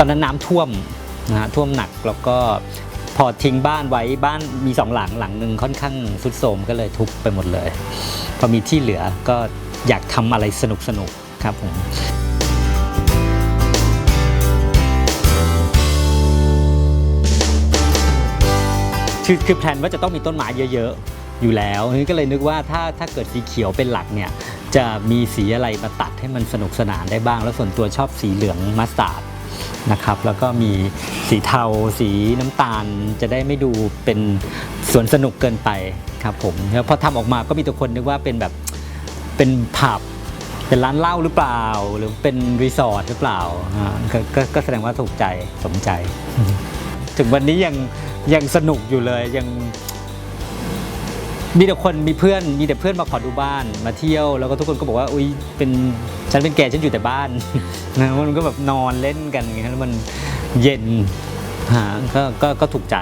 ตอนนั้นน้ำท่วมนะฮะท่วมหนักแล้วก็พอทิ้งบ้านไว้บ้านมีสองหลังหลังหนึ่งค่อนข้างสุดโทรมก็เลยทุบไปหมดเลย พอมีที่เหลือก็อยากทำอะไรสนุกสนุกครับผมคือคือแพลนว่าจะต้องมีต้นไม้เยอะๆ อยู่แล้วนี่ก็เลยนึกว่าถ้าถ้าเกิดสีเขียวเป็นหลักเนี่ย จะมีสีอะไรมาตัดให้มันสนุกสนานได้บ้าง แล้วส่วนตัวชอบสีเหลืองมัสตาร์ด นะครับแล้วก็มีสีเทาสีน้ำตาลจะได้ไม่ดูเป็นสวนสนุกเกินไปครับผมแล้วพอทำออกมาก็มีตัวคนนึกว่าเป็นแบบเป็นผับเป็นร้านเหล้าหรือเปล่า หรือเป็นรีสอร์ทหรือเปล่าอ่าก็ก็ก็แสดงว่าถูกใจสมใจ ถึงวันนี้ยังยังสนุกอยู่เลยยัง มีแต่คนมีเพื่อนมีแต่เพื่อนมาขอดูบ้านมาเที่ยว แล้วก็ทุกคนก็บอกว่าอุ้ยเป็นฉันเป็นแกฉันอยู่แต่บ้านนะมันก็แบบนอนเล่นกันอย่างเงี้ยแล้วมันเย็นฮะก็ก็ก็ถูกใจ